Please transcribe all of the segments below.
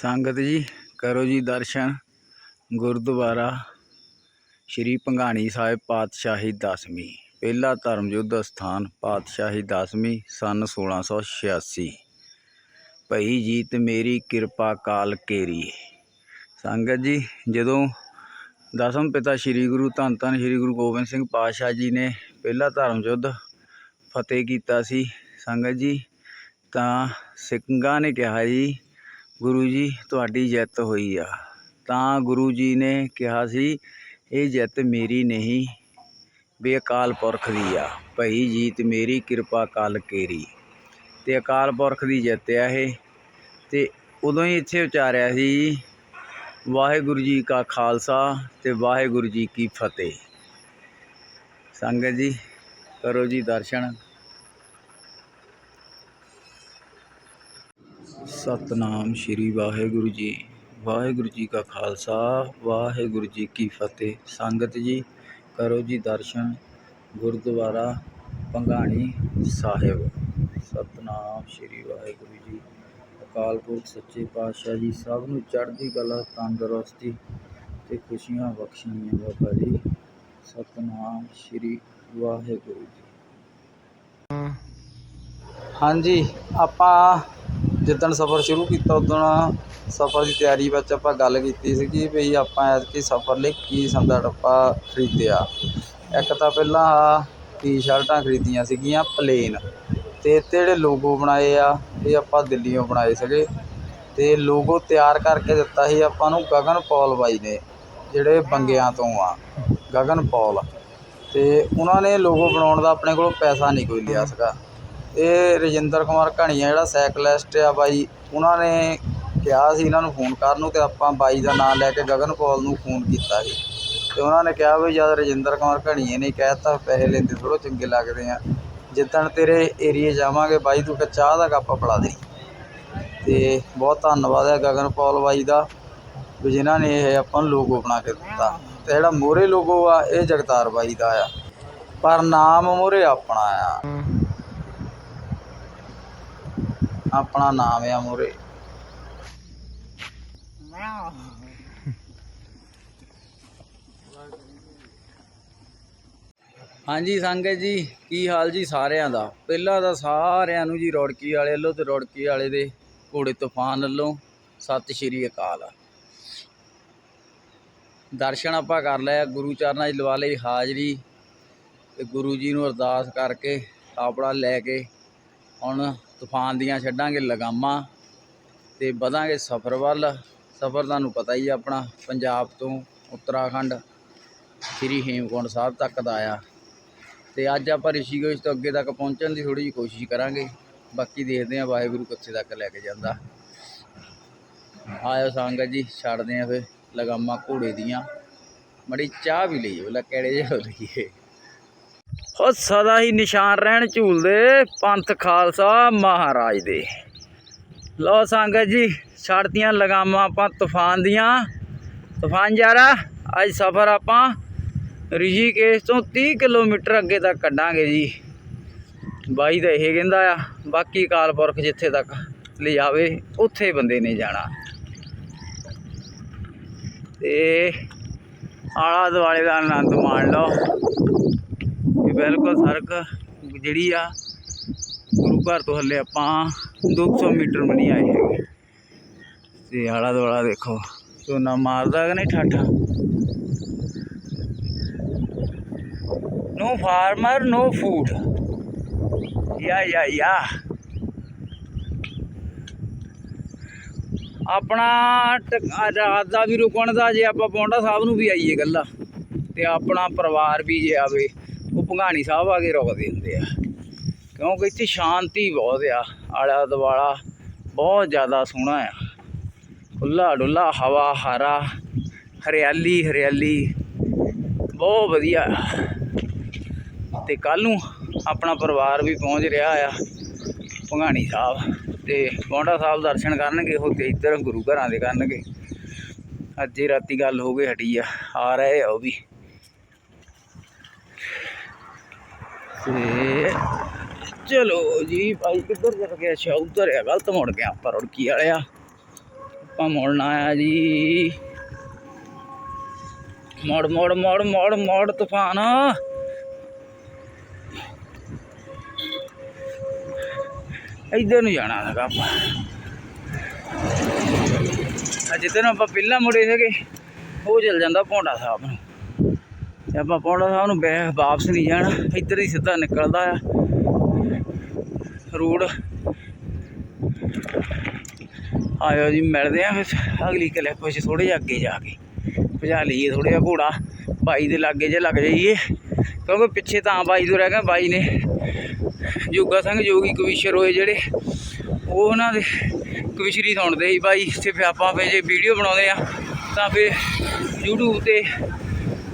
ਸੰਗਤ ਜੀ, ਕਰੋ ਜੀ ਦਰਸ਼ਨ। ਗੁਰਦੁਆਰਾ ਸ਼੍ਰੀ ਭੰਗਾਣੀ ਸਾਹਿਬ ਪਾਤਸ਼ਾਹੀ ਦਸਵੀਂ, ਪਹਿਲਾ ਧਰਮ ਯੁੱਧ ਸਥਾਨ ਪਾਤਸ਼ਾਹੀ ਦਸਵੀਂ, ਸਨ 1686 ਭਈ ਜੀਤ ਮੇਰੀ ਕਿਰਪਾ ਕਾਲ ਕੇਰੀ ਸੰਗਤ ਜੀ, ਜਦੋਂ ਦਸਮ ਪਿਤਾ ਸ੍ਰੀ ਗੁਰੂ ਧੰਨ ਧੰਨ ਸ੍ਰੀ ਗੁਰੂ ਗੋਬਿੰਦ ਸਿੰਘ ਪਾਤਸ਼ਾਹ ਜੀ ਨੇ ਪਹਿਲਾ ਧਰਮ ਯੁੱਧ ਫਤਿਹ ਕੀਤਾ ਸੀ, ਸੰਗਤ ਜੀ, ਤਾਂ ਸਿੰਘਾਂ ਨੇ ਕਿਹਾ ਜੀ ਗੁਰੂ ਜੀ, ਤੁਹਾਡੀ ਜਿੱਤ ਹੋਈ ਆ। ਤਾਂ ਗੁਰੂ ਜੀ ਨੇ ਕਿਹਾ ਸੀ, ਇਹ ਜਿੱਤ ਮੇਰੀ ਨਹੀਂ, ਵੀ ਅਕਾਲ ਪੁਰਖ ਦੀ ਆ। ਭਈ ਜੀਤ ਮੇਰੀ, ਕਿਰਪਾ ਕਾਲ ਕੇਰੀ। ਤੇ ਅਕਾਲ ਪੁਰਖ ਦੀ ਜਿੱਤ ਆ ਇਹ। ਤੇ ਉਦੋਂ ਹੀ ਇੱਥੇ ਉਚਾਰਿਆ ਸੀ, ਵਾਹਿਗੁਰੂ ਜੀ ਕਾ ਖਾਲਸਾ ਤੇ ਵਾਹਿਗੁਰੂ ਜੀ ਕੀ ਫਤਿਹ। ਸੰਗਤ ਜੀ, ਕਰੋ ਜੀ ਦਰਸ਼ਨ। ਸਤਨਾਮ ਸ਼੍ਰੀ ਵਾਹਿਗੁਰੂ ਜੀ। ਵਾਹਿਗੁਰੂ ਜੀ ਕਾ ਖਾਲਸਾ, ਵਾਹਿਗੁਰੂ ਜੀ ਕੀ ਫਤਿਹ। ਸੰਗਤ ਜੀ, ਕਰੋ ਜੀ ਦਰਸ਼ਨ ਗੁਰਦੁਆਰਾ ਭੰਗਾਣੀ ਸਾਹਿਬ। ਸਤਨਾਮ ਸ਼੍ਰੀ ਵਾਹਿਗੁਰੂ ਜੀ। ਅਕਾਲ ਪੁਰਖ, ਸੱਚੇ ਪਾਤਸ਼ਾਹ ਜੀ, ਸਭ ਨੂੰ ਚੜ੍ਹਦੀ ਕਲਾ, ਤੰਦਰੁਸਤੀ ਤੇ ਖੁਸ਼ੀਆਂ ਬਖਸ਼ਣੀਆਂ ਬਾਬਾ ਜੀ। ਸਤਨਾਮ ਸ਼੍ਰੀ ਵਾਹਿਗੁਰੂ ਜੀ। ਹਾਂਜੀ, ਆਪਾਂ ਜਿੱਦਣ ਸਫ਼ਰ ਸ਼ੁਰੂ ਕੀਤਾ ਉੱਦਣ ਸਫ਼ਰ ਦੀ ਤਿਆਰੀ ਵਿੱਚ ਆਪਾਂ ਗੱਲ ਕੀਤੀ ਸੀਗੀ ਵੀ ਆਪਾਂ ਐਤਕੀ ਸਫ਼ਰ ਲਈ ਕੀ ਸੰਦਾ ਡੱਪਾ ਖਰੀਦਿਆ। ਇੱਕ ਤਾਂ ਪਹਿਲਾਂ ਆਹ ਟੀ-ਸ਼ਰਟਾਂ ਖਰੀਦੀਆਂ ਸੀਗੀਆਂ ਪਲੇਨ ਤੇ ਇੱਥੇ ਜਿਹੜੇ ਲੋਗੋ ਬਣਾਏ ਆ, ਇਹ ਆਪਾਂ ਦਿੱਲੀੋਂ ਬਣਾਏ ਸੀਗੇ। ਅਤੇ ਲੋਗੋ ਤਿਆਰ ਕਰਕੇ ਦਿੱਤਾ ਸੀ ਆਪਾਂ ਨੂੰ ਗਗਨ ਪੌਲ ਬਾਈ ਨੇ, ਜਿਹੜੇ ਬੰਗਿਆਂ ਤੋਂ ਆ, ਗਗਨ ਪੌਲ। ਅਤੇ ਉਹਨਾਂ ਨੇ ਲੋਗੋ ਬਣਾਉਣ ਦਾ ਆਪਣੇ ਕੋਲੋਂ ਪੈਸਾ ਨਹੀਂ ਕੋਈ ਲਿਆ ਸੀਗਾ। ਇਹ ਰਜਿੰਦਰ ਕੁਮਾਰ ਘਣੀਆ ਜਿਹੜਾ ਸਾਈਕਲਿਸਟ ਆ ਬਾਈ, ਉਹਨਾਂ ਨੇ ਕਿਹਾ ਸੀ ਇਹਨਾਂ ਨੂੰ ਫੋਨ ਕਰਨ ਨੂੰ ਤੇ ਆਪਾਂ ਬਾਈ ਦਾ ਨਾਮ ਲੈ ਕੇ ਗਗਨ ਕੌਲ ਨੂੰ ਫੋਨ ਕੀਤਾ ਸੀ। ਅਤੇ ਉਹਨਾਂ ਨੇ ਕਿਹਾ ਵੀ ਜਦ ਰਜਿੰਦਰ ਕੁਮਾਰ ਘਣੀਏ ਨੇ ਕਹਿ ਦਿੱਤਾ, ਪੈਸੇ ਲੈਂਦੇ ਥੋੜ੍ਹਾ ਚੰਗੇ ਲੱਗਦੇ ਆ। ਜਿੱਦਣ ਤੇਰੇ ਏਰੀਏ ਜਾਵਾਂਗੇ ਬਾਈ, ਤੂੰ ਇੱਕ ਚਾਹ ਦਾ ਕੱਪ ਪਿਲਾ ਦੇ। ਅਤੇ ਬਹੁਤ ਧੰਨਵਾਦ ਹੈ ਗਗਨ ਪੌਲ ਬਾਈ ਦਾ ਵੀ ਜਿਨ੍ਹਾਂ ਨੇ ਇਹ ਆਪਾਂ ਨੂੰ ਲੋਗੋ ਬਣਾ ਕੇ ਦਿੱਤਾ। ਅਤੇ ਜਿਹੜਾ ਮੋਹਰੇ ਲੋਗੋ ਆ, ਇਹ ਜਗਤਾਰ ਬਾਈ ਦਾ ਆ। ਪਰ ਨਾਮ ਮੋਹਰੇ ਆਪਣਾ ਆ। ਆਪਣਾ ਨਾਮ ਆ ਮੋਰੇ। ਹਾਂਜੀ ਸੰਗਤ ਜੀ, ਕੀ ਹਾਲ ਜੀ ਸਾਰਿਆਂ ਦਾ? ਪਹਿਲਾਂ ਤਾਂ ਸਾਰਿਆਂ ਨੂੰ ਜੀ ਰੌੜਕੀ ਵਾਲੇ ਵੱਲੋਂ ਤੇ ਰੌੜਕੀ ਵਾਲੇ ਦੇ ਘੋੜੇ ਤੂਫਾਨ ਵੱਲੋਂ ਸਤਿ ਸ਼੍ਰੀ ਅਕਾਲ। ਦਰਸ਼ਨ ਆਪਾਂ ਕਰ ਲਿਆ ਗੁਰੂ ਚਰਨਾਂ 'ਚ ਲਵਾ ਲਈ ਹਾਜ਼ਰੀ ਤੇ ਗੁਰੂ ਜੀ ਨੂੰ ਅਰਦਾਸ ਕਰਕੇ ਆਪਣਾ ਲੈ ਕੇ ਹੁਣ ਤੂਫਾਨ ਦੀਆਂ ਛੱਡਾਂਗੇ ਲਗਾਮਾਂ ਤੇ ਵਧਾਂਗੇ ਸਫ਼ਰ ਵੱਲ। ਸਫ਼ਰ ਤੁਹਾਨੂੰ ਪਤਾ ਹੀ ਆਪਣਾ, ਪੰਜਾਬ ਤੋਂ ਉੱਤਰਾਖੰਡ, ਸ੍ਰੀ ਹੇਮਕੁੰਟ ਸਾਹਿਬ ਤੱਕ ਦਾ ਆ। ਤੇ ਅੱਜ ਆਪਾਂ ਰਿਸ਼ੀਕੇਸ਼ ਤੋਂ ਅੱਗੇ ਤੱਕ ਪਹੁੰਚਣ ਦੀ ਥੋੜੀ ਜਿਹੀ ਕੋਸ਼ਿਸ਼ ਕਰਾਂਗੇ। ਬਾਕੀ ਦੇਖਦੇ ਹਾਂ ਵਾਹਿਗੁਰੂ ਕਿੱਥੇ ਤੱਕ ਲੈ ਕੇ ਜਾਂਦਾ। ਆਇਓ ਸੰਗਤ ਜੀ, ਛੱਡਦੇ ਆ ਫਿਰ ਲਗਾਮਾਂ ਘੋੜੇ ਦੀਆਂ। ਮੜੀ ਚਾਹ ਵੀ ਲਈ ਬਲਾ ਕਿਹੜੇ ਜਿਹੇ ਹੋ ਲਈਏ। ਉਹ ਸਦਾ ਹੀ ਨਿਸ਼ਾਨ ਰਹਿਣ ਝੂਲਦੇ ਪੰਥ ਖਾਲਸਾ ਮਹਾਰਾਜ ਦੇ। ਲੋ ਸੰਗਤ ਜੀ ਛੱਡਤੀਆਂ ਲਗਾਮਾਂ ਆਪਾਂ ਤੂਫਾਨ ਦੀਆਂ। ਤੂਫਾਨ ਜਾਰਾ, ਅੱਜ ਸਫ਼ਰ ਆਪਾਂ ਰਿਸ਼ੀਕੇਸ਼ ਤੋਂ 30 ਕਿਲੋਮੀਟਰ ਅੱਗੇ ਤੱਕ ਕੱਢਾਂਗੇ ਜੀ। ਬਾਈ ਦਾ ਇਹ ਕਹਿੰਦਾ ਆ, ਬਾਕੀ ਕਾਲ ਪੁਰਖ ਜਿੱਥੇ ਤੱਕ ਲਿਜਾਵੇ, ਉੱਥੇ ਬੰਦੇ ਨੇ ਜਾਣਾ। ਤੇ ਆਲਾ ਦੁਆਲੇ ਦਾ ਆਨੰਦ ਮਾਣ ਲਓ। ਬਿਲਕੁਲ ਸੜਕ ਜਿਹੜੀ ਆ, ਗੁਰੂ ਘਰ ਤੋਂ ਹੱਲੇ ਆਪਾਂ 200 ਮੀਟਰ ਵੀ ਨਹੀਂ ਆਏ ਹੈਗੇ। ਤੇ ਆਲਾ ਦੁਆਲਾ ਦੇਖੋ, ਝੋਨਾ ਮਾਰਦਾ ਕਿ ਨਹੀਂ ਠਾਠਾ? ਨੋ ਫਾਰਮਰ ਨੋ food ਯਾ ਯਾ ਯਾ। ਆਪਣਾ ਰਾਤ ਦਾ ਵੀ ਰੁਕਣ ਦਾ, ਜੇ ਆਪਾਂ ਪੌਂਡਾ ਸਾਹਿਬ ਨੂੰ ਵੀ ਆਈਏ ਗੱਲਾਂ ਤੇ ਆਪਣਾ ਪਰਿਵਾਰ ਵੀ ਜੇ ਆਵੇ। ਉਹ ਭੰਗਾਣੀ ਸਾਹਿਬ ਆ ਕੇ ਰੁਕਦੇ ਹੁੰਦੇ ਆ। ਕਿਉਂਕਿ ਇੱਥੇ ਸ਼ਾਂਤੀ ਬਹੁਤ ਆ ਆਲਾ ਦੁਆਲਾ ਬਹੁਤ ਜ਼ਿਆਦਾ ਸੋਹਣਾ ਆ। ਖੁੱਲਾ ਡੁੱਲਾ ਹਵਾ, ਹਾਰਾ, ਹਰਿਆਲੀ ਹਰਿਆਲੀ, ਬਹੁਤ ਵਧੀਆ। ਆ। ਤੇ ਕੱਲ ਨੂੰ ਆਪਣਾ ਪਰਿਵਾਰ ਵੀ ਪਹੁੰਚ ਰਿਹਾ ਆ ਭੰਗਾਣੀ ਸਾਹਿਬ। ਤੇ ਪੌਂਡਾ ਸਾਹਿਬ ਦਰਸ਼ਨ ਕਰਨਗੇ, ਉਹ ਤੇ ਇੱਧਰ ਗੁਰੂ ਘਰਾਂ ਦੇ ਕਰਨਗੇ। ਅੱਜ ਹੀ ਰਾਤੀ ਗੱਲ ਹੋ ਗਈ ਹਟੀ ਆ ਆ ਰਹੇ ਆ ਉਹ ਵੀ। ਤੇ ਚਲੋ ਜੀ, ਭਾਈ ਕਿੱਧਰ ਚਲ ਗਿਆ ਅੱਛਾ, ਉੱਧਰ ਆ ਗਲਤ ਮੁੜ ਗਿਆ ਆਪਾਂ ਰੁੜਕੀ ਵਾਲਿਆ। ਆਪਾਂ ਮੁੜਨਾ ਆ ਜੀ। ਮੋੜ ਮੋੜ ਮੋੜ ਮੋੜ ਮੋੜ ਤੂਫਾਨ। ਇੱਧਰ ਨੂੰ ਜਾਣਾ ਹੈਗਾ ਆਪਾਂ। ਅੱਜ ਜਿੱਧਰ ਨੂੰ ਆਪਾਂ ਪਹਿਲਾਂ ਮੁੜੇ ਸੀਗੇ। ਉਹ ਚੱਲ ਜਾਂਦਾ ਪੌਂਡਾ ਸਾਹਿਬ ਨੂੰ। ਤੇ ਆਪਾਂ ਪੌਂਡਾ ਸਾਹਿਬ ਨੂੰ ਬੈ ਵਾਪਸ ਨਹੀਂ ਜਾਣਾ। ਇੱਧਰ ਹੀ ਸਿੱਧਾ ਨਿਕਲਦਾ ਆ। ਰੋਡ। ਆਇਓ ਜੀ, ਮਿਲਦੇ ਆ ਫਿਰ। ਅਗਲੀ ਕਲਿੱਪ ਵਿੱਚ ਥੋੜੇ ਜਿਹਾ ਅੱਗੇ ਜਾ ਕੇ। ਭਜਾ ਲਈਏ ਥੋੜਾ ਜਿਹਾ ਘੋੜਾ। ਬਾਈ ਦੇ ਲਾਗੇ ਜੇ ਲੱਗ ਜਾਈਏ। ਕਿਉਂਕਿ ਪਿੱਛੇ ਤਾਂ ਬਾਈ ਤੋਂ ਰਹਿ ਗਿਆ ਬਾਈ ਨੇ ਜੋਗਾ ਸਿੰਘ, ਜੋਗੀ ਕਵੀਸ਼ਰ ਹੋਏ ਜਿਹੜੇ, ਉਹ ਉਹਨਾਂ ਦੇ ਕਵਿਸ਼ਰੀ ਸੁਣਦੇ ਸੀ ਬਾਈ। ਤੇ ਫਿਰ ਆਪਾਂ ਫਿਰ ਜੇ ਵੀਡੀਓ ਬਣਾਉਂਦੇ ਆ, ਤਾਂ ਫਿਰ YouTube ਤੇ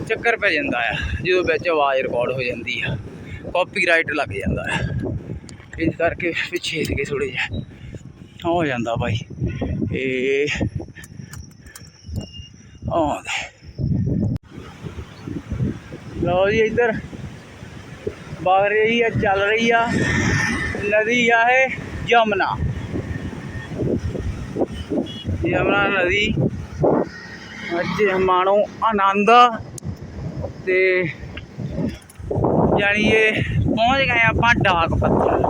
ਚੱਕਰ ਪੈ ਜਾਂਦਾ ਆ, ਜਦੋਂ ਵਿੱਚ ਆਵਾਜ਼ ਰਿਕਾਰਡ ਹੋ ਜਾਂਦੀ ਆ ਕਾਪੀਰਾਈਟ ਲੱਗ ਜਾਂਦਾ ਆ। ਇਸ ਕਰਕੇ ਪਿੱਛੇ ਸੀਗੇ ਥੋੜੇ ਜਿਹਾ। ਹੋ ਜਾਂਦਾ ਬਾਈ। ਇਹ ਆਉਂਦੇ ਲਓ ਜੀ ਇੱਧਰ ਵਗ ਰਹੀ ਆ, ਚੱਲ ਰਹੀ ਆ, ਨਦੀ ਆ ਇਹ ਯਮਨਾ। ਯਮਨਾ ਨਦੀ। ਅੱਜ ਮਾਣੋ ਆਨੰਦ। ਤੇ ਯਾਨੀ ਇਹ ਪਹੁੰਚ ਗਏ ਆਪਾਂ ਡਾਕ ਪੱਥਰ।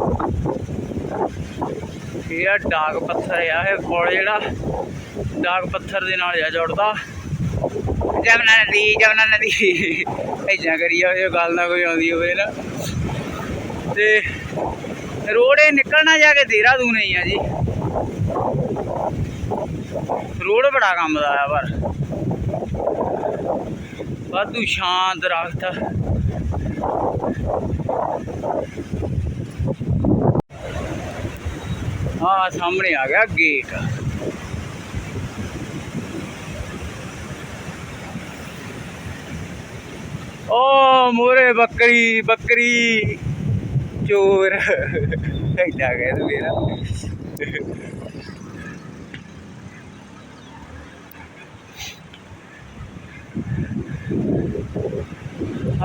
ਇਹ ਆ ਡਾਕ ਪੱਥਰ ਆ, ਇਹ ਪੁਲ ਜਿਹੜਾ ਡਾਕ ਪੱਥਰ ਦੇ ਨਾਲ ਆ ਜੁੜਦਾ। ਜਮਨਾ ਨਦੀ ਜਮਨਾ ਨਦੀ। ਐਦਾਂ ਕਰੀ ਜਾਵੇ ਗੱਲ ਨਾ ਕੋਈ ਆਉਂਦੀ ਹੋਵੇ ਨਾ। ਤੇ ਰੋਡ ਇਹ ਨਿਕਲਣਾ ਜਾ ਕੇ ਦੇਹਰਾਦੂਨ ਹੀ ਆ ਜੀ? ਰੋਡ ਬੜਾ ਕੰਮ ਦਾ ਆ ਪਰ। ਵਾਧੂ ਸ਼ਾਂਤ ਦਰਖਤ ਆ ਸਾਹਮਣੇ ਆ ਗਿਆ ਗੇਟ ਓ ਮੋਰੇ ਬੱਕਰੀ ਬੱਕਰੀ ਚੋਰ ਐਡਾ ਕਹਿ ਤੂੰ ਮੇਰਾ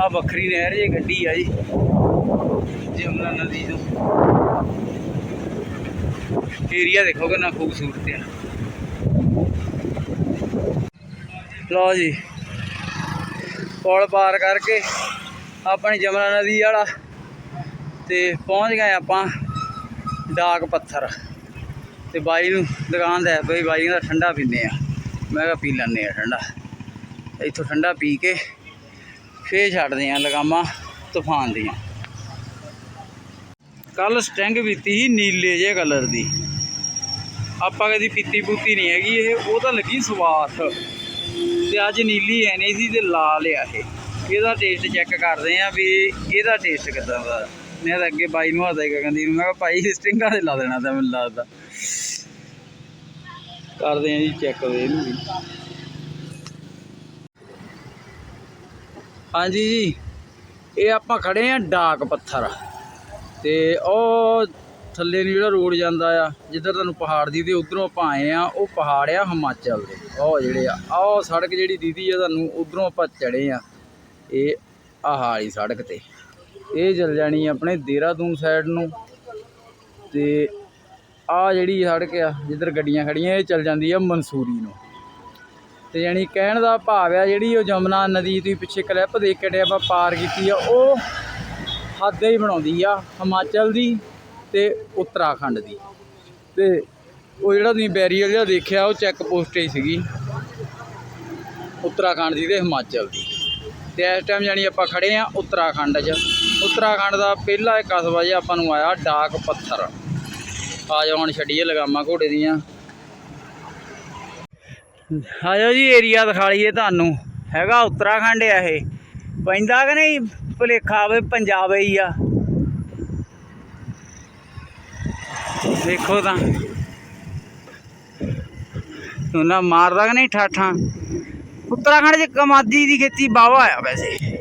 ਆ ਵੱਖਰੀ ਨਹਿਰ ਜੇ ਗੱਡੀ ਆ ਜੀ। ਜਮਨਾ ਨਦੀ ਤੋਂ। ਏਰੀਆ ਦੇਖੋ ਕਿੰਨਾ ਖੂਬਸੂਰਤ ਆ। ਲਓ ਜੀ। ਪੁਲ ਪਾਰ ਕਰਕੇ ਆਪਣੀ ਜਮਨਾ ਨਦੀ ਵਾਲਾ ਤੇ ਪਹੁੰਚ ਗਏ ਆਪਾਂ ਡਾਕ ਪੱਥਰ। ਤੇ ਬਾਈ ਨੂੰ ਦੁਕਾਨ ਦਾ ਬਈ ਬਾਈ ਕਹਿੰਦਾ ਠੰਡਾ ਪੀਂਦੇ ਆ। ਮੈਂ ਕਿਹਾ ਪੀ ਲੈਂਦੇ ਆ ਠੰਡਾ। ਇੱਥੋਂ ਠੰਡਾ ਪੀ ਕੇ ਫੇਰ ਛੱਡਦੇ ਆ, ਲਗਾਮਾਂ ਤੂਫਾਨ ਦੀਆਂ। ਕੱਲ ਸਟਿੰਗ ਪੀਤੀ ਸੀ ਨੀਲੇ ਜਿਹੇ ਕਲਰ ਦੀ। ਆਪਾਂ ਕਦੀ ਪੀਤੀ ਪੂਤੀ ਨਹੀਂ ਹੈਗੀ ਇਹ, ਉਹ ਤਾਂ ਲੱਗੀ ਸਵਾਦ ਤੇ ਅੱਜ ਨੀਲੀ ਐ ਨਹੀਂ ਸੀ ਤੇ ਲਾਲ ਆ ਇਹ। ਇਹਦਾ ਟੇਸਟ ਚੈੱਕ ਕਰਦੇ ਆ ਵੀ ਇਹਦਾ ਟੇਸਟ ਕਿਦਾਂ ਦਾ। ਮੈਂ ਤਾਂ ਅੱਗੇ ਬਾਈ ਨੂੰ ਆਦਾ ਕਹਿੰਦੀ ਨੂੰ ਮੈਂ ਕਿਹਾ ਭਾਈ, ਸਟਿੰਗਾਂ ਤੇ ਲਾ ਦੇਣਾ ਤਾਂ ਮੈਨੂੰ ਲੱਗਦਾ। ਕਰਦੇ ਆ ਜੀ ਚੈੱਕ ਇਹਨੂੰ ਵੀ ਹਾਂਜੀ ਜੀ। ਇਹ ਆਪਾਂ ਖੜੇ ਆ ਡਾਕ ਪੱਥਰ। ਤੇ ਉਹ ਥੱਲੇ ਨੂੰ ਜਿਹੜਾ ਰੋਡ ਜਾਂਦਾ ਆ, ਜਿੱਧਰ ਤੁਹਾਨੂੰ ਪਹਾੜ ਦੀ ਤੇ ਉਧਰੋਂ ਆਪਾਂ ਆਏ ਆ, ਉਹ ਪਹਾੜ ਆ ਹਿਮਾਚਲ ਦੇ। ਉਹ ਜਿਹੜੇ ਆ, ਆਹ ਸੜਕ ਜਿਹੜੀ ਦੀਦੀ ਆ ਤੁਹਾਨੂੰ, ਉਧਰੋਂ ਆਪਾਂ ਚੜੇ ਆ। ਇਹ ਆਹ ਵਾਲੀ ਸੜਕ ਤੇ। ਇਹ ਚੱਲ ਜਾਣੀ ਆਪਣੇ ਦੇਹਰਾਦੂਨ ਸਾਈਡ ਨੂੰ। ਤੇ ਆ ਜਿਹੜੀ ਸੜਕ ਆ, ਜਿੱਧਰ ਗੱਡੀਆਂ ਖੜੀਆਂ, ਇਹ ਚੱਲ ਜਾਂਦੀ ਆ ਮਨਸੂਰੀ ਨੂੰ। ਤੇ ਯਾਨੀ ਕਹਿਣ ਦਾ ਭਾਵ ਆ ਜਿਹੜੀ ਉਹ ਜਮਨਾ ਨਦੀ ਤੁਸੀਂ ਪਿੱਛੇ ਕਲਿੱਪ ਦੇਖ ਕੇ ਆਪਾਂ ਪਾਰ ਕੀਤੀ ਆ, ਉਹ ਹੱਦ ਹੀ ਬਣਾਉਂਦੀ ਆ ਹਿਮਾਚਲ ਦੀ ਤੇ ਉੱਤਰਾਖੰਡ ਦੀ। ਤੇ ਉਹ ਜਿਹੜਾ ਤੁਸੀਂ ਬੈਰੀਅਰ ਜਿਹੜਾ ਦੇਖਿਆ, ਉਹ ਚੈੱਕ ਪੋਸਟ ਹੀ ਸੀਗੀ। ਉੱਤਰਾਖੰਡ ਦੀ ਤੇ ਹਿਮਾਚਲ ਦੀ। ਤੇ ਇਸ ਟਾਈਮ ਜਾਨੀ ਆਪਾਂ ਖੜੇ ਆ ਉੱਤਰਾਖੰਡ 'ਚ। ਉੱਤਰਾਖੰਡ ਦਾ ਪਹਿਲਾ ਕਸਬਾ ਜਿਹਾ ਆਪਾਂ ਨੂੰ ਆਇਆ ਡਾਕ ਪੱਥਰ। ਆ ਜਾਣ ਛੱਡੀਏ ਲਗਾਮਾਂ ਘੋੜੇ ਦੀਆਂ। ਆਜੋ ਜੀ ਏਰੀਆ ਦਿਖਾ ਲਈਏ ਤੁਹਾਨੂੰ। ਹੈਗਾ ਉੱਤਰਾਖੰਡ ਆ ਇਹ। ਪੈਂਦਾ ਕਿ ਨਹੀਂ? ਭੁਲੇਖਾ ਵੇ ਪੰਜਾਬ ਹੀ ਆ। ਦੇਖੋ ਤਾਂ। ਉਹਨਾਂ ਮਾਰਦਾ ਕਿ ਨਹੀਂ ਠਾਠਾਂ? ਉੱਤਰਾਖੰਡ 'ਚ ਕਮਾਦੀ ਦੀ ਖੇਤੀ ਬਾਵਾ ਆ ਵੈਸੇ।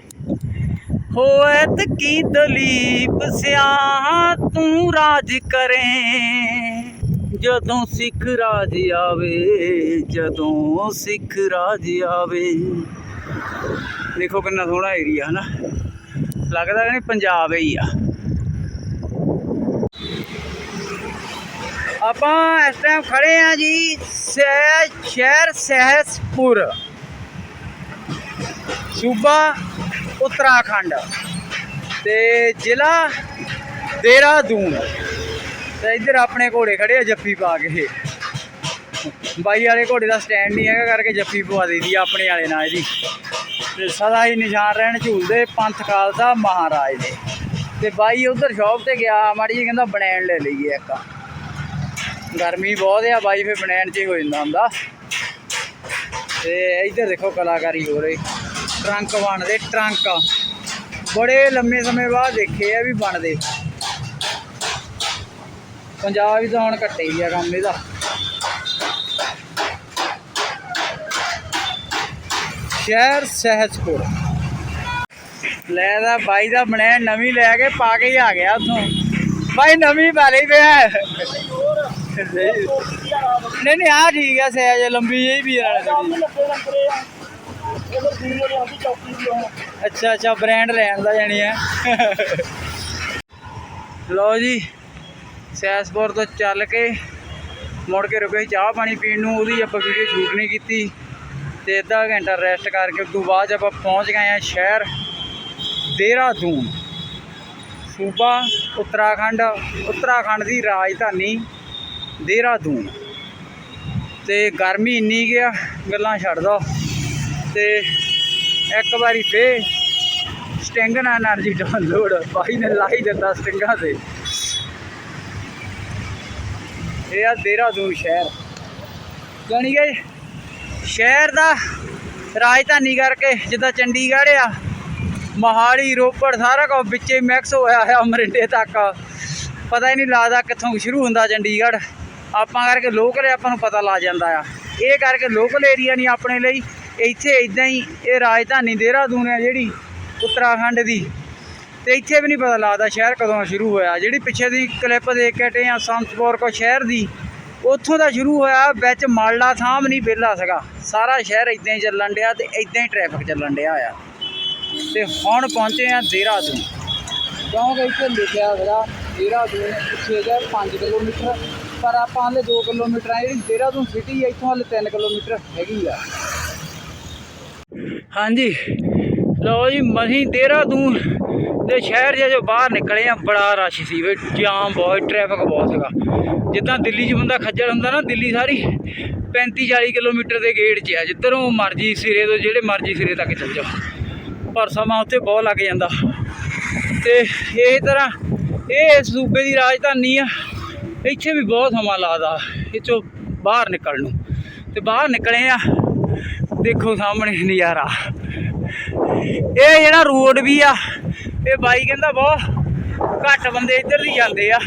ਹੋਏ ਤੇ ਕੀ ਦਲੀਪ ਸਿਆ ਤੂੰ ਰਾਜ ਕਰੇ। ਜਦੋਂ ਸਿੱਖ ਰਾਜ ਆਵੇ, ਜਦੋਂ ਸਿੱਖ ਰਾਜ ਆਵੇ। ਦੇਖੋ ਕਿੰਨਾ ਸੋਹਣਾ ਏਰੀਆ ਹਨਾ? ਲੱਗਦਾ ਕਿ ਪੰਜਾਬ ਹੀ ਆ। ਆਪਾਂ ਇਸ ਟਾਈਮ ਖੜੇ ਆ ਜੀ ਸ਼ਹਿਰ ਸਹਿਸਪੁਰ ਸੂਬਾ ਉੱਤਰਾਖੰਡ ਤੇ ਜ਼ਿਲ੍ਹਾ ਦੇਹਰਾਦੂਨ। ਤੇ ਇੱਧਰ ਆਪਣੇ ਘੋੜੇ ਖੜੇ ਆ ਜੱਫੀ ਪਾ ਕੇ। ਬਾਈ ਵਾਲੇ ਘੋੜੇ ਦਾ ਸਟੈਂਡ ਨਹੀਂ ਹੈਗਾ ਕਰਕੇ ਜੱਫੀ ਪਵਾ ਦਈਦੀ ਆਪਣੇ ਵਾਲੇ ਨਾਲ ਇਹਦੀ। ਤੇ ਸਦਾ ਹੀ ਨਿਸ਼ਾਨ ਰਹਿਣ ਝੂਲਦੇ ਪੰਥ ਖਾਲਸਾ ਮਹਾਰਾਜ ਦੇ। ਤੇ ਬਾਈ ਉਧਰ ਸ਼ਾਪ ਤੇ ਗਿਆ, ਮਾੜੀ ਜੀ ਕਹਿੰਦਾ ਬਨੈਣ ਲੈ ਲਈਏ ਇੱਕ। ਗਰਮੀ ਬਹੁਤ ਆ ਬਾਈ ਫੇ ਬਨੈਣ ਚ ਹੀ ਹੋ ਜਾਂਦਾ ਹੁੰਦਾ। ਤੇ ਇੱਧਰ ਦੇਖੋ ਕਲਾਕਾਰੀ ਹੋ ਰਹੀ। ਟਰੰਕ ਬਣਦੇ, ਟਰੰਕ। ਬੜੇ ਲੰਮੇ ਸਮੇਂ ਬਾਅਦ ਦੇਖੇ ਆ ਵੀ ਬਣਦੇ। ਪੰਜਾਬ ਵੀ ਹੁਣ ਘੱਟੇ ਹੀ ਆ ਕੰਮ ਇਹਦਾ। ਸ਼ਹਿਰ ਸਹਿਜਪੁਰ। ਲੈ ਦਾ ਬਾਈ ਦਾ ਬਣਿਆ, ਨਵੀਂ ਲੈ ਕੇ ਪਾ ਕੇ ਹੀ ਆ ਗਿਆ ਉਥੋਂ। ਬਾਈ ਨਵੀਂ ਪਾ ਲਈ ਪਿਆ। ਨਹੀਂ ਨਹੀਂ ਆ ਠੀਕ ਆ, ਸਹਿਜ, ਲੰਬੀ ਜਿਹੀ ਵੀ ਆ। ਅੱਛਾ ਅੱਛਾ ਬ੍ਰਾਂਡ ਲੈਣ ਦਾ ਜਾਣੀ ਆ। ਲਓ ਜੀ। ਸੈਸਪੁਰ ਤੋਂ ਚੱਲ ਕੇ ਮੁੜ ਕੇ ਰੁਕੇ ਚਾਹ ਪਾਣੀ ਪੀਣ ਨੂੰ, ਉਹਦੀ ਆਪਾਂ ਵੀਡੀਓ ਸ਼ੂਟ ਨਹੀਂ ਕੀਤੀ। ਤੇ ਅੱਧਾ ਘੰਟਾ ਰੈਸਟ ਕਰਕੇ ਉਸ ਤੋਂ ਬਾਅਦ ਆਪਾਂ ਪਹੁੰਚ ਗਏ ਆ ਸ਼ਹਿਰ ਦੇਹਰਾਦੂਨ। ਸੂਬਾ, ਉੱਤਰਾਖੰਡ ਉੱਤਰਾਖੰਡ ਦੀ ਰਾਜਧਾਨੀ ਦੇਹਰਾਦੂਨ। ਤੇ ਗਰਮੀ ਇੰਨੀ ਗਿਆ ਗੱਲਾਂ ਛੱਡ ਦੋ। ਤੇ ਇੱਕ ਵਾਰੀ ਫੇ ਸਟਿੰਗ ਨਾਲ ਐਨਰਜੀ ਡਾਊਨਲੋਡ, ਭਾਈ ਨੇ ਲਾਈ ਦਿੱਤਾ ਸਟਿੰਗਾਂ ਤੇ। ਇਹ ਆ ਦੇਹਰਾਦੂਨ ਸ਼ਹਿਰ। ਜਾਣੀ ਕਿ ਸ਼ਹਿਰ ਦਾ ਰਾਜਧਾਨੀ ਕਰਕੇ ਜਿੱਦਾਂ ਚੰਡੀਗੜ੍ਹ ਆ, ਮੋਹਾਲੀ, ਰੋਪੜ, ਸਾਰਾ ਕੁਝ ਵਿੱਚੇ ਮਿਕਸ ਹੋਇਆ ਹੋਇਆ ਮਰਿੰਡੇ ਤੱਕ। ਪਤਾ ਹੀ ਨਹੀਂ ਲੱਗਦਾ ਕਿੱਥੋਂ ਸ਼ੁਰੂ ਹੁੰਦਾ ਚੰਡੀਗੜ੍ਹ। ਆਪਾਂ ਕਰਕੇ ਲੋਕਲ ਆਪਾਂ ਨੂੰ ਪਤਾ ਲੱਗ ਜਾਂਦਾ ਆ। ਇਹ ਕਰਕੇ ਲੋਕਲ ਏਰੀਆ ਨਹੀਂ ਆਪਣੇ ਲਈ। ਇੱਥੇ ਇਦਾਂ ਹੀ ਇਹ ਰਾਜਧਾਨੀ ਦੇਹਰਾਦੂਨ ਹੈ ਜਿਹੜੀ, ਉੱਤਰਾਖੰਡ ਦੀ। ਤੇ ਇੱਥੇ ਵੀ ਨਹੀਂ ਪਤਾ ਲੱਗਦਾ ਸ਼ਹਿਰ ਕਦੋਂ ਸ਼ੁਰੂ ਹੋਇਆ। ਜਿਹੜੀ ਪਿੱਛੇ ਦੀ ਕਲਿੱਪ ਦੇਖ ਕੇ ਆ, ਸੰਤਪੁਰ ਕੋ ਸ਼ਹਿਰ ਦੀ, ਉੱਥੋਂ ਦਾ ਸ਼ੁਰੂ ਹੋਇਆ, ਵਿੱਚ ਮਾਲੜਾ ਥਾਮ ਨਹੀਂ ਵਿਹਲਾ ਸੀਗਾ। ਸਾਰਾ ਸ਼ਹਿਰ ਇਦਾਂ ਹੀ ਚੱਲਣ ਡਿਆ ਤੇ ਇਦਾਂ ਹੀ ਟ੍ਰੈਫਿਕ ਚੱਲਣ ਡਿਆ ਆ। ਤੇ ਹੁਣ ਪਹੁੰਚੇ ਆ ਦੇਹਰਾਦੂਨ। ਕਿਉਂਕਿ ਇੱਥੇ ਲਿਖਿਆ ਸੀਗਾ, ਦੇਹਰਾਦੂਨ ਪਿੱਛੇ ਜਾ 5 ਕਿਲੋਮੀਟਰ, ਪਰ ਆਪਾਂ ਹਲੇ 2 ਕਿਲੋਮੀਟਰ ਆ ਜਿਹੜੀ ਦੇਹਰਾਦੂਨ ਸਿਟੀ ਹੈ ਇੱਥੋਂ ਹਲੇ 3 ਕਿਲੋਮੀਟਰ ਹੈਗੀ ਆ। ਹਾਂਜੀ। ਲਓ ਜੀ, ਮਹੀਂ ਦੇਹਰਾਦੂਨ ਦੇ ਸ਼ਹਿਰ ਜਿਹੇ ਜੋ ਬਾਹਰ ਨਿਕਲੇ ਆ, ਬੜਾ ਰਸ਼ ਸੀ ਵੇ ਜਾਮ ਬਹੁਤ ਟ੍ਰੈਫਿਕ ਬਹੁਤ ਸੀਗਾ। ਜਿੱਦਾਂ ਦਿੱਲੀ 'ਚ ਬੰਦਾ ਖੱਜਲ ਹੁੰਦਾ ਨਾ, ਦਿੱਲੀ ਸਾਰੀ 35 40 ਕਿਲੋਮੀਟਰ ਦੇ ਗੇੜ 'ਚ ਆ, ਜਿੱਧਰੋਂ ਮਰਜ਼ੀ ਸਿਰੇ ਤੋਂ, ਜਿਹੜੇ ਮਰਜ਼ੀ ਸਿਰੇ ਤੱਕ ਚੱਲ ਜਾਓ। ਪਰ ਸਮਾਂ ਉੱਥੇ ਬਹੁਤ ਲੱਗ ਜਾਂਦਾ। ਤੇ ਇਹ ਤਰ੍ਹਾਂ, ਇਹ ਸੂਬੇ ਦੀ ਰਾਜਧਾਨੀ ਆ। ਇੱਥੇ ਵੀ ਬਹੁਤ ਸਮਾਂ ਲੱਗਦਾ ਇਹ ਚੋਂ ਬਾਹਰ ਨਿਕਲਣ ਨੂੰ। ਤੇ ਬਾਹਰ ਨਿਕਲੇ ਆ, ਦੇਖੋ ਸਾਹਮਣੇ ਨਜ਼ਾਰਾ। ਇਹ ਜਿਹੜਾ ਰੋਡ ਵੀ ਆ ਇਹ ਬਾਈ ਕਹਿੰਦਾ ਬਹੁਤ ਘੱਟ ਬੰਦੇ ਇੱਧਰ ਦੀ ਜਾਂਦੇ ਆ।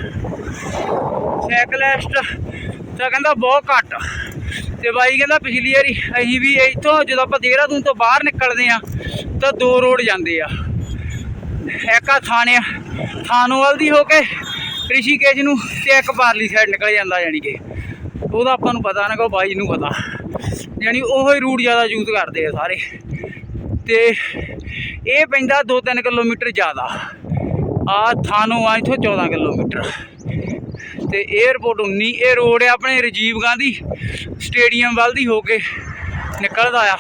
ਸਾਈਕਲਿਸਟ ਤਾਂ ਕਹਿੰਦਾ ਬਹੁਤ ਘੱਟ। ਤੇ ਬਾਈ ਕਹਿੰਦਾ ਪਿਛਲੀ ਵਾਰੀ ਅਸੀਂ ਵੀ ਇੱਥੋਂ ਜਦੋਂ ਆਪਾਂ ਦੇਹਰਾਦੂਨ ਤੋਂ ਬਾਹਰ ਨਿਕਲਦੇ ਆ, ਤਾਂ ਦੋ ਰੋਡ ਜਾਂਦੇ ਆ। ਇੱਕ ਆ ਥਾਣੇ ਥਾਨੋਵਾਲ ਦੀ ਹੋ ਕੇ ਰਿਸ਼ੀਕੇਸ਼ ਨੂੰ ਤੇ ਇੱਕ ਬਾਰਲੀ ਸਾਈਡ ਨਿਕਲ ਜਾਂਦਾ ਯਾਨੀ ਕਿ। ਉਹਦਾ ਆਪਾਂ ਨੂੰ ਪਤਾ ਨਾ ਕੋ ਬਾਈ ਨੂੰ ਪਤਾ। ਯਾਨੀ ਉਹੋ ਹੀ ਰੂਟ ਜ਼ਿਆਦਾ ਯੂਜ਼ ਕਰਦੇ ਆ ਸਾਰੇ। ਤੇ ਇਹ ਪੈਂਦਾ 2-3 ਕਿਲੋਮੀਟਰ ਜ਼ਿਆਦਾ। ਆ ਥਾਨੋ ਆ ਇੱਥੋਂ 14 ਕਿਲੋਮੀਟਰ। ਤੇ 에어ਪੋਰਟ 19 ਇਹ ਰੋਡ ਹੈ ਆਪਣੇ ਰਾਜੀਵ ਗਾਂਧੀ ਸਟੇਡੀਅਮ ਵੱਲ ਦੀ ਹੋ ਕੇ ਨਿਕਲਦਾ ਆ।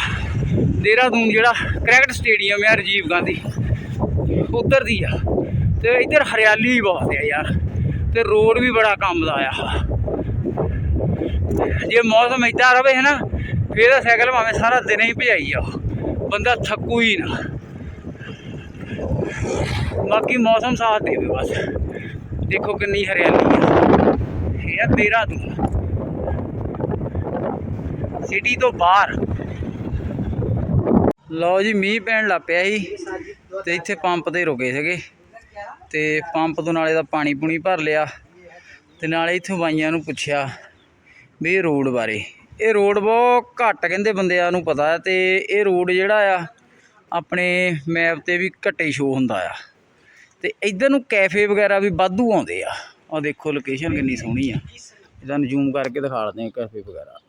ਦੇਹਰਾਦੂਨ ਜਿਹੜਾ ਕ੍ਰਿਕਟ ਸਟੇਡੀਅਮ ਹੈ ਰਾਜੀਵ ਗਾਂਧੀ। ਉਧਰ ਦੀ ਆ। ਤੇ ਇੱਧਰ ਹਰਿਆਲੀ ਬਹੁਤ ਆ ਯਾਰ। ਤੇ ਰੋਡ ਵੀ ਬੜਾ ਕੰਮ ਦਾ ਆ। ਜੇ ਮੌਸਮ ਇਦਾਂ ਰਵੇ ਹੈ ਨਾ ਫੇਰ ਸਾਈਕਲ ਭਾਵੇਂ ਸਾਰਾ ਦਿਨ ਹੀ ਭਜਾਈ ਆ ਬੰਦਾ ਥੱਕੂ ਹੀ ਨਾ। ਬਾਕੀ ਮੌਸਮ ਸਾਥ ਦੇਵੇ ਬਸ। ਦੇਖੋ ਕਿੰਨੀ ਹਰਿਆਲੀ ਆ। ਇਹ ਆ ਦੇਹਰਾਦੂਨ। ਸਿਟੀ ਤੋਂ ਬਾਹਰ। ਲਓ ਜੀ, ਮੀਂਹ ਪੈਣ ਲੱਗ ਪਿਆ ਸੀ ਤੇ ਇੱਥੇ ਪੰਪ ਤੇ ਰੁਕੇ ਸੀਗੇ। ਤੇ ਪੰਪ ਤੋਂ ਨਾਲੇ ਦਾ ਪਾਣੀ ਪੂਣੀ ਭਰ ਲਿਆ ਤੇ ਨਾਲੇ ਇੱਥੋਂ ਬਾਈਆਂ ਨੂੰ ਪੁੱਛਿਆ ਵੀ ਇਹ ਰੋਡ ਬਾਰੇ। ਇਹ ਰੋਡ ਬਹੁਤ ਘੱਟ ਕਹਿੰਦੇ ਬੰਦਿਆਂ ਨੂੰ ਪਤਾ ਹੈ ਤੇ ਇਹ ਰੋਡ ਜਿਹੜਾ ਆ, ਆਪਣੇ ਮੈਪ ਤੇ ਵੀ ਘੱਟੇ ਸ਼ੋ ਹੁੰਦਾ ਆ। ਅਤੇ ਇੱਧਰ ਨੂੰ ਕੈਫੇ ਵਗੈਰਾ ਵੀ ਵਾਧੂ ਆਉਂਦੇ ਆ। ਆ ਦੇਖੋ ਲੋਕੇਸ਼ਨ ਕਿੰਨੀ ਸੋਹਣੀ ਆ। ਇਹਦਾ ਨੂੰ ਜ਼ੂਮ ਕਰਕੇ ਦਿਖਾ ਦਿੰਦੇ ਆ ਕੈਫੇ ਵਗੈਰਾ।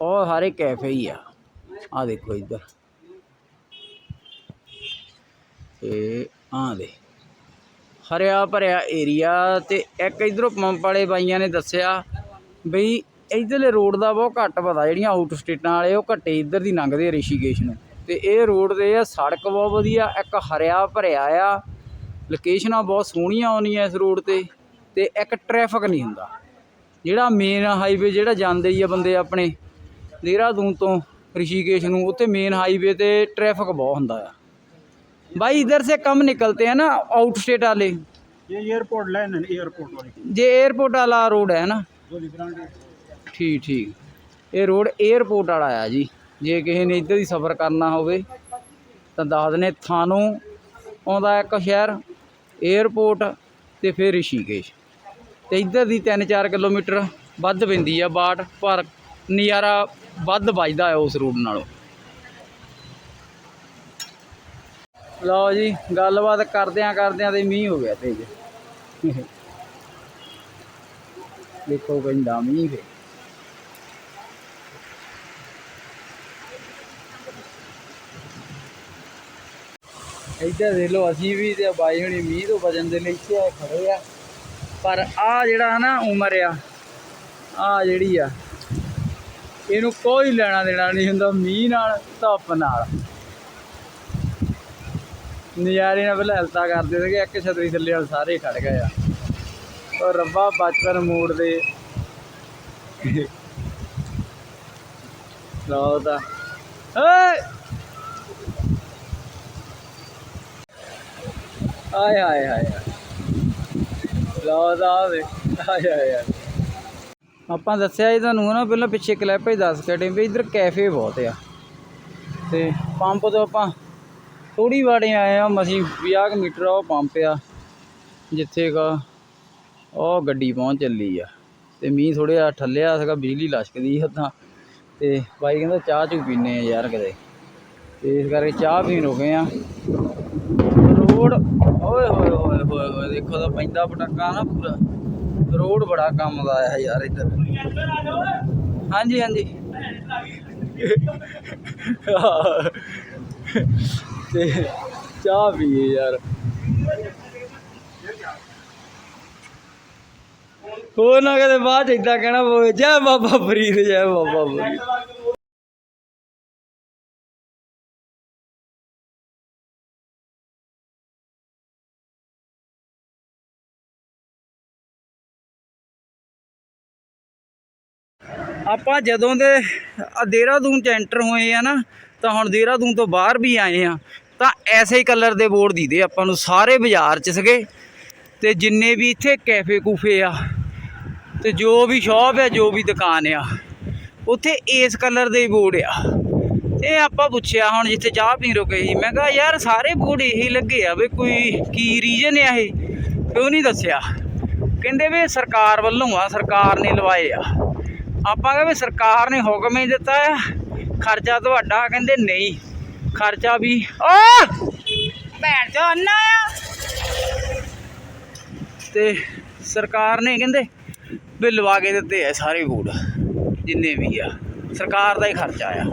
ਉਹ ਸਾਰੇ ਕੈਫੇ ਹੀ ਆ। ਆ ਦੇਖੋ ਇੱਧਰ। ਤੇ ਆ ਦੇ ਹਰਿਆ ਭਰਿਆ ਏਰੀਆ ਤੇ ਇੱਕ ਇਧਰੋਂ ਪੰਪ ਵਾਲੇ ਬਾਈਆਂ ਨੇ ਦੱਸਿਆ ਬਈ ਇਧਰਲੇ ਰੋਡ ਦਾ ਬਹੁਤ ਘੱਟ ਪਤਾ, ਜਿਹੜੀਆਂ ਆਊਟ ਸਟੇਟਾਂ ਵਾਲੇ ਉਹ ਘੱਟੇ ਇੱਧਰ ਦੀ ਲੰਘਦੇ ਆ ਰਿਸ਼ੀਕੇਸ਼ ਨੂੰ। ਤੇ ਇਹ ਰੋਡ ਤੇ ਆ ਸੜਕ ਬਹੁਤ ਵਧੀਆ ਇੱਕ ਹਰਿਆ ਭਰਿਆ ਆ। ਲੋਕੇਸ਼ਨਾਂ ਬਹੁਤ ਸੋਹਣੀਆਂ ਆਉਣੀਆਂ ਇਸ ਰੋਡ ਤੇ ਤੇ ਇੱਕ ਟ੍ਰੈਫਿਕ ਨਹੀਂ ਹੁੰਦਾ। ਜਿਹੜਾ ਮੇਨ ਹਾਈਵੇ ਜਿਹੜਾ ਜਾਂਦੇ ਹੀ ਆ ਬੰਦੇ ਆਪਣੇ ਦੇਹਰਾਦੂਨ ਤੋਂ ਰਿਸ਼ੀਕੇਸ਼ ਨੂੰ ਉੱਥੇ ਮੇਨ ਹਾਈਵੇ ਤੇ ਟ੍ਰੈਫਿਕ ਬਹੁਤ ਹੁੰਦਾ ਆ। ਬਾਈ इधर ਸੇ कम निकलते हैं ਨਾ ਆਊਟ ਸਟੇਟ ਵਾਲੇ ਜੇ एयरपोर्ट लाइन है एयरपोर्ट वाली ये एयरपोर्ट वाला ਰੋਡ है ना ठीक ठीक ये रोड एयरपोर्ट वाला आया जी ਜੇ ਕਿਸੇ ਨੇ ਇੱਧਰ ਦੀ ਸਫ਼ਰ ਕਰਨਾ ਹੋਵੇ, ਤਾਂ ਦੱਸ ਦਿੰਦੇ ਥਾਨੋਂ ਆਉਂਦਾ ਇੱਕ ਸ਼ਹਿਰ 에ਅਰਪੋਰਟ ਤੇ ਫਿਰ ਰਿਸ਼ੀਕੇਸ਼। ਤੇ ਇੱਧਰ ਦੀ 3-4 ਕਿਲੋਮੀਟਰ ਵੱਧ ਪੈਂਦੀ ਆ ਬਾਟ, ਪਰ ਨਜ਼ਾਰਾ ਵੱਧ ਵੱਜਦਾ ਹੈ ਉਸ ਰੂਟ ਨਾਲੋਂ। ਲਓ ਜੀ, ਗੱਲਬਾਤ ਕਰਦਿਆਂ ਕਰਦਿਆਂ ਤੇ ਮੀਂਹ ਹੋ ਗਿਆ ਤੇਜ। ਦੇਖੋ ਕਹਿੰਦਾ ਮੀਂਹ ਫੇ ਇੱਧਰ ਦੇਖ ਲਓ, ਅਸੀਂ ਵੀ ਤੇ ਬਾਈ ਹੁਣੀ ਮੀਂਹ ਤੋਂ ਬਚਣ ਦੇ ਲਈ ਇੱਥੇ ਆਏ ਖੜੇ ਆ। ਪਰ ਆ ਜਿਹੜਾ ਨਾ ਉਮਰ ਆ ਆ ਜਿਹੜੀ ਆ, ਇਹਨੂੰ ਕੋਈ ਲੈਣਾ ਦੇਣਾ ਨਹੀਂ ਹੁੰਦਾ, ਮੀਂਹ ਨਾਲ, ਧੁੱਪ ਨਾਲ। ਨਜ਼ਾਰੇ ਨਾਲ ਪਹਿਲਾਂ ਹਲਤਾ ਕਰਦੇ ਸੀਗੇ, ਇੱਕ ਛਤਰੀ ਥੱਲੇ ਵਾਲ ਸਾਰੇ ਖੜ ਗਏ ਆ। ਉਹ ਰੱਬਾ ਬਚਪਨ ਮੋੜ ਦੇ। ਲਓ ਤਾਂ। ਆਏ ਆਏ ਆਏ ਹਾਏ ਲਓ ਤਾਂ ਵੇ, ਆਏ ਹਾਏ ਹਾਏ ਆਪਾਂ ਦੱਸਿਆ ਜੀ ਤੁਹਾਨੂੰ ਨਾ, ਪਹਿਲਾਂ ਪਿੱਛੇ ਕਲਿੱਪ ਹੀ ਦੱਸ ਕੇ ਹਟੇ ਵੀ ਇੱਧਰ ਕੈਫੇ ਬਹੁਤ ਆ। ਤੇ ਪੰਪ ਤੋਂ ਆਪਾਂ ਥੋੜੀ ਵਾੜੇ ਆਏ ਆ, ਮਸੀਂ 50 ਕੁ ਮੀਟਰ ਆ, ਉਹ ਪੰਪ ਆ। ਜਿੱਥੇ ਕਾ ਉਹ ਗੱਡੀ ਪਹੁੰਚ ਚੱਲੀ ਆ। ਤੇ ਮੀਂਹ ਥੋੜ੍ਹਾ ਜਿਹਾ ਠੱਲਿਆ ਸੀਗਾ, ਬਿਜਲੀ ਲਸ਼ਕਦੀ ਆ ਤਾਂ ਤੇ ਬਾਈ ਕਹਿੰਦਾ ਚਾਹ ਚੂ ਪੀਨੇ ਆ ਯਾਰ ਕਦੇ ਤੇ ਇਸ ਕਰਕੇ ਚਾਹ ਪੀਣ ਰੁਕੇ ਆ ਰੋਡ ਓਏ ਹੋਏ ਹੋਏ ਹੋਏ ਹੋਏ ਦੇਖੋ ਤਾਂ ਪੈਂਦਾ ਪਟਾਕਾ ਨਾ ਪੂਰਾ। ਰੋਡ ਬੜਾ ਕੰਮ ਦਾ ਆ ਯਾਰ ਇੱਧਰ। ਹਾਂਜੀ ਹਾਂਜੀ। ਤੇ ਚਾਹ ਪੀਏ ਯਾਰ। ਹੋਰ ਨਾ ਕਦੇ ਬਾਅਦ ਚ ਏਦਾਂ ਕਹਿਣਾ ਪਵੇ, ਜੈ ਬਾਬਾ ਫਰੀਦ, ਜੈ ਬਾਬਾ ਫਰੀਦ। ਆਪਾਂ ਜਦੋਂ ਦੇ ਦੇਹਰਾਦੂਨ ਚ ਐਂਟਰ ਹੋਏ ਆ ਨਾ, ਤਾਂ ਹੁਣ ਦੇਹਰਾਦੂਨ ਤੋਂ ਬਾਹਰ ਵੀ ਆਏ ਆ, ਤਾਂ ਐਸੇ ਹੀ ਕਲਰ ਦੇ ਬੋਰਡ ਦੀਦੇ ਆਪਾਂ ਨੂੰ ਸਾਰੇ ਬਾਜ਼ਾਰ ਚ ਸੀਗੇ। ਤੇ ਜਿੰਨੇ ਵੀ ਇੱਥੇ ਕੈਫੇ ਕੂਫੇ ਆ, ਤੇ ਜੋ ਵੀ ਸ਼ਾਪ ਹੈ ਜੋ ਵੀ ਦੁਕਾਨ ਆ, ਉੱਥੇ ਇਸ ਕਲਰ ਦੇ ਬੋਰਡ ਆ। ਤੇ ਆਪਾਂ ਪੁੱਛਿਆ ਹੁਣ ਜਿੱਥੇ ਚਾਹ ਪੀ ਰੁਕੇ ਸੀ, ਮੈਂ ਕਿਹਾ ਯਾਰ ਸਾਰੇ ਬੋਰਡ ਇਹੀ ਲੱਗੇ ਆ ਵੀ ਕੋਈ ਕੀ ਰੀਜਨ ਆ ਇਹ? ਕਿਉਂ ਨਹੀਂ ਦੱਸਿਆ? ਕਹਿੰਦੇ ਵੀ ਸਰਕਾਰ ਵੱਲੋਂ ਆ, ਸਰਕਾਰ ਨੇ ਲਵਾਏ ਆ। ਆਪਾਂ ਕਹਿੰਦੇ ਸਰਕਾਰ ਨੇ ਹੁਕਮ ਹੀ ਦਿੱਤਾ ਆ ਖਰਚਾ ਤੁਹਾਡਾ, ਕਹਿੰਦੇ ਨਹੀਂ, ਖਰਚਾ ਵੀ ਓ ਭੈਣ ਚੋ, ਅੰਨਾ ਆ। ਤੇ ਸਰਕਾਰ ਨੇ ਕਹਿੰਦੇ ਵੀ ਲਵਾ ਕੇ ਦਿੱਤੇ ਆ ਸਾਰੇ ਬੋਰਡ ਜਿੰਨੇ ਵੀ ਆ, ਸਰਕਾਰ ਦਾ ਹੀ ਖਰਚਾ ਆ।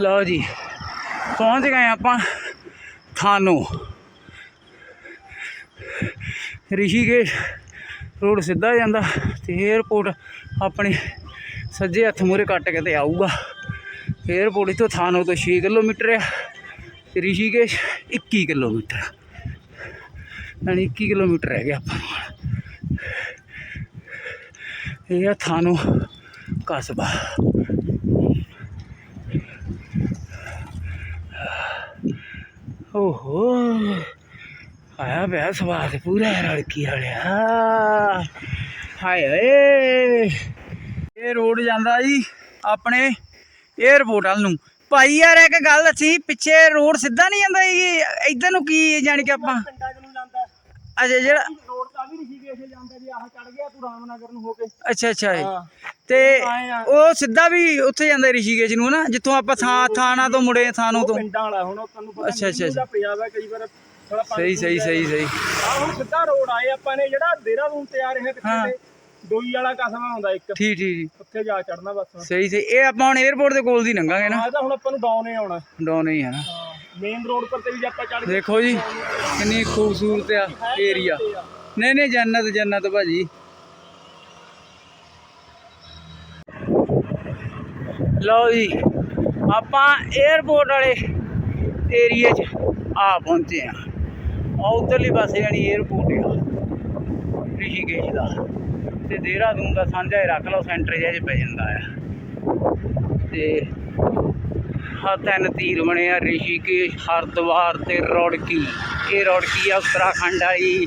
ਲਓ ਜੀ, ਪਹੁੰਚ ਗਏ ਆਪਾਂ ਥਾਨੋ ਰਿਸ਼ੀਕੇਸ਼ ਰੋਡ ਸਿੱਧਾ ਜਾਂਦਾ ਤੇ 에어ਪੋਰਟ ਆਪਣੇ ਸੱਜੇ ਹੱਥ ਮੂਰੇ ਕੱਟ ਕੇ ਤੇ ਆਊਗਾ। 에어ਪੋਰਟ ਤੋਂ ਥਾਨੋ ਤੋਂ 6 ਕਿਲੋਮੀਟਰ ਆ ਤੇ ਰਿਸ਼ੀਕੇਸ਼ 21 ਕਿਲੋਮੀਟਰ ਯਾਨੀ 21 ਕਿਲੋਮੀਟਰ ਹੈਗੇ ਗਿਆ ਆਪਾਂ ਇਹ ਆ ਥਾਨੋ ਕਸਬਾ। ਓਹੋ। ਆਇਆ ਪਿਆ ਸਵਾਦ ਪੂਰਾ ਰੜਕੀ ਵਾਲਿਆ। ਹਾਏ ਓਏ। ਇਹ ਰੋਡ ਜਾਂਦਾ ਜੀ ਆਪਣੇ 에어ਪੋਰਟ ਵੱਲ ਨੂੰ। ਭਾਈ ਯਾਰ ਇੱਕ ਗੱਲ ਦੱਸੀ ਪਿੱਛੇ ਰੋਡ ਸਿੱਧਾ ਨਹੀਂ ਜਾਂਦਾ ਜੀ ਇੱਧਰ ਨੂੰ ਕੀ ਜਾਣੀ ਕਿ ਆਪਾਂ? ਅੱਛਾ ਜਿਹੜਾ ਰੋਡ ਤਾਂ ਵੀ ਰਿਸ਼ੀਕੇਸ਼ ਜਾਂਦਾ ਜੀ ਆਹ ਚੜ ਗਿਆ ਤੂੰ ਰਾਮਨਗਰ ਨੂੰ ਹੋ ਕੇ। ਅੱਛਾ ਅੱਛਾ ਤੇ। ਉਹ ਸਿੱਧਾ ਵੀ ਉੱਥੇ ਜਾਂਦਾ ਰਿਸ਼ੀਕੇਸ਼ ਨੂੰ ਨਾ ਜਿੱਥੋਂ ਆਪਾਂ ਥਾਂ ਥਾਣਾ ਤੋਂ ਮੁੜੇ ਉਹ ਤੋਂ। ਪਿੰਡਾਂ ਵਾਲਾ ਹੁਣ ਤੁਹਾਨੂੰ ਪਤਾ ਅੱਛਾ, ਅੱਛਾ, ਪੰਜਾਬ ਹੈ ਕਈ ਵਾਰ ਸਹੀ ਸਹੀ ਸਹੀ ਸਹੀ। ਆ ਹੁਣ ਸਿੱਧਾ ਰੋਡ ਆਏ ਆਪਾਂ ਨੇ ਜਿਹੜਾ ਦੇਹਰਾਦੂਨ ਤੇ ਆ ਰਿਹਾ ਕਿੱਥੇ ਡੋਈ ਵਾਲਾ ਕਸਬਾ ਹੁੰਦਾ ਇੱਕ। ਠੀਕ ਠੀਕ ਜੀ ਉੱਥੇ ਜਾ ਚੜਨਾ ਬਸ। ਸਹੀ ਸਹੀ। ਇਹ ਆਪਾਂ ਹੁਣ 에어ਪੋਰਟ ਦੇ ਕੋਲ ਦੀ ਲੰਘਾਂਗੇ ਨਾ। ਆ ਤਾਂ ਹੁਣ ਆਪਾਂ ਨੂੰ ਡਾਊਨ ਆਉਣਾ। ਡਾਊਨ ਹੀ ਹੈ ਨਾ। ਮੇਨ ਰੋਡ ਪਰ ਤੇ ਵੀ ਆਪਾਂ ਚੜ ਦੇਖੋ ਜੀ ਕਿੰਨੀ ਖੂਬਸੂਰਤ ਆ ਏਰੀਆ ਨਹੀਂ ਨਹੀਂ ਜੰਨਤ ਜੰਨਤ ਭਾਜੀ। ਲਓ ਜੀ ਆਪਾਂ 에어ਪੋਰਟ ਵਾਲੇ ਏਰੀਏ 'ਚ ਆ ਪਹੁੰਚੇ ਆ ਆ ਉਧਰਲੀ ਪਾਸੇ ਜਾਨੀ 에어ਪੋਰਟ ਆ। ਰਿਸ਼ੀਕੇਸ਼ ਦਾ। ਤੇ ਦੇਹਰਾਦੂਨ ਦਾ ਸਾਂਝਾ ਰੱਖ ਲਓ ਸੈਂਟਰ ਜਿਹਾ 'ਚ ਪੈ ਜਾਂਦਾ ਆ। ਤੇ ਹਾਂ ਤਿੰਨ ਤੀਰ ਬਣੇ ਆ, ਰਿਸ਼ੀਕੇਸ਼, ਹਰਿਦੁਆਰ ਤੇ ਰੌੜਕੀ। ਇਹ ਰੌੜਕੀ ਆ ਉੱਤਰਾਖੰਡ ਵਾਲੀ।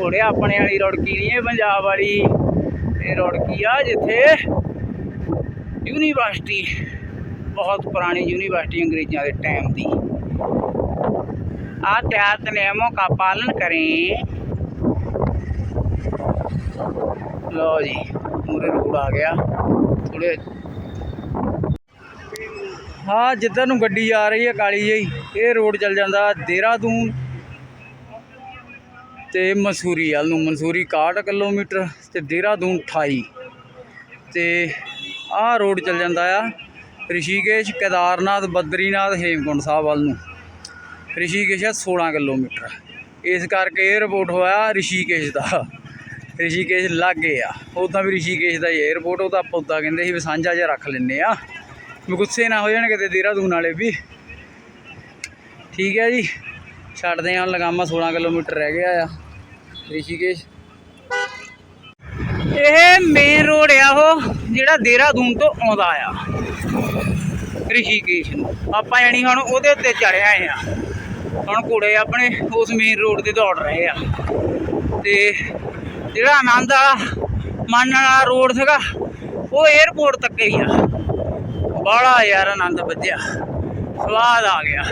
ਘੋੜੇ ਆਪਣੇ ਵਾਲੀ ਰੌੜਕੀ ਨਹੀਂ, ਇਹ ਪੰਜਾਬ ਵਾਲੀ। ਇਹ ਰੌੜਕੀ ਆ ਜਿੱਥੇ ਯੂਨੀਵਰਸਿਟੀ, ਬਹੁਤ ਪੁਰਾਣੀ ਯੂਨੀਵਰਸਿਟੀ ਅੰਗਰੇਜ਼ਾਂ ਦੇ ਟਾਈਮ ਦੀ। आत्यात नियमों का पालन करें लो जी पूरे रोड आ गया थोड़े ਹਾਂ ਜਿੱਧਰ ਨੂੰ ਗੱਡੀ ਆ ਰਹੀ ਹੈ ਕਾਲੀ ਜਿਹੀ ਇਹ ਰੋਡ ਚੱਲ ਜਾਂਦਾ ਦੇਹਰਾਦੂਨ ਤੇ ਮਸੂਰੀ ਵੱਲ ਨੂੰ ਮਸੂਰੀ 61 ਕਿਲੋਮੀਟਰ ਤੇ ਦੇਹਰਾਦੂਨ 28 ਤੇ ਆਹ ਰੋਡ ਚੱਲ ਜਾਂਦਾ ਆ ਰਿਸ਼ੀਕੇਸ਼ ਕੇਦਾਰਨਾਥ ਬਦਰੀਨਾਥ ਹੇਮਕੁੰਡ ਸਾਹਿਬ ਵੱਲ ਨੂੰ ਰਿਸ਼ੀਕੇਸ਼ ਆ 16 ਕਿਲੋਮੀਟਰ। ਇਸ ਕਰਕੇ 에ਅਰਪੋਰਟ ਹੋਇਆ ਰਿਸ਼ੀਕੇਸ਼ ਦਾ। ਰਿਸ਼ੀਕੇਸ਼ ਲਾਗੇ ਆ। ਉਦਾਂ ਵੀ ਰਿਸ਼ੀਕੇਸ਼ ਦਾ ਹੀ 에ਅਰਪੋਰਟ ਉਹ ਤਾਂ ਆਪਾਂ ਉੱਦਾਂ ਕਹਿੰਦੇ ਸੀ ਵੀ ਸਾਂਝਾ ਜਿਹਾ ਰੱਖ ਲੈਨੇ ਆ। ਵੀ ਗੁੱਸੇ ਨਾ ਹੋ ਜਾਣ ਕਿਤੇ ਦੇਹਰਾਦੂਨ ਵਾਲੇ ਵੀ। ਠੀਕ ਹੈ ਜੀ। ਛੱਡਦੇ ਹਾਂ ਲਗਾਮਾ 16 ਕਿਲੋਮੀਟਰ ਰਹਿ ਗਿਆ ਆ। ਰਿਸ਼ੀਕੇਸ਼। ਇਹ ਮੇਨ ਰੋਡ ਆ ਉਹ, ਜਿਹੜਾ ਦੇਹਰਾਦੂਨ ਤੋਂ ਆਉਂਦਾ ਆ। ਰਿਸ਼ੀਕੇਸ਼ ਨੂੰ। ਆਪਾਂ ਯਾਨੀ ਹੁਣ ਉਹਦੇ ਉੱਤੇ ਚੜ੍ਹਿਆ ਆਏ ਆ। ਹੁਣ ਘੋੜੇ ਆਪਣੇ ਉਸ ਮੇਨ ਰੋਡ ਤੇ ਦੌੜ ਰਹੇ ਆ। ਤੇ ਜਿਹੜਾ ਆਨੰਦ ਵਾਲਾ ਮਨ ਵਾਲਾ ਰੋਡ ਸੀਗਾ, ਉਹ 에ਅਰਪੋਰਟ ਤੱਕ ਹੀ ਆ। ਬੜਾ ਯਾਰ ਆਨੰਦ ਵੱਜਿਆ ਸਵਾਦ ਆ ਗਿਆ।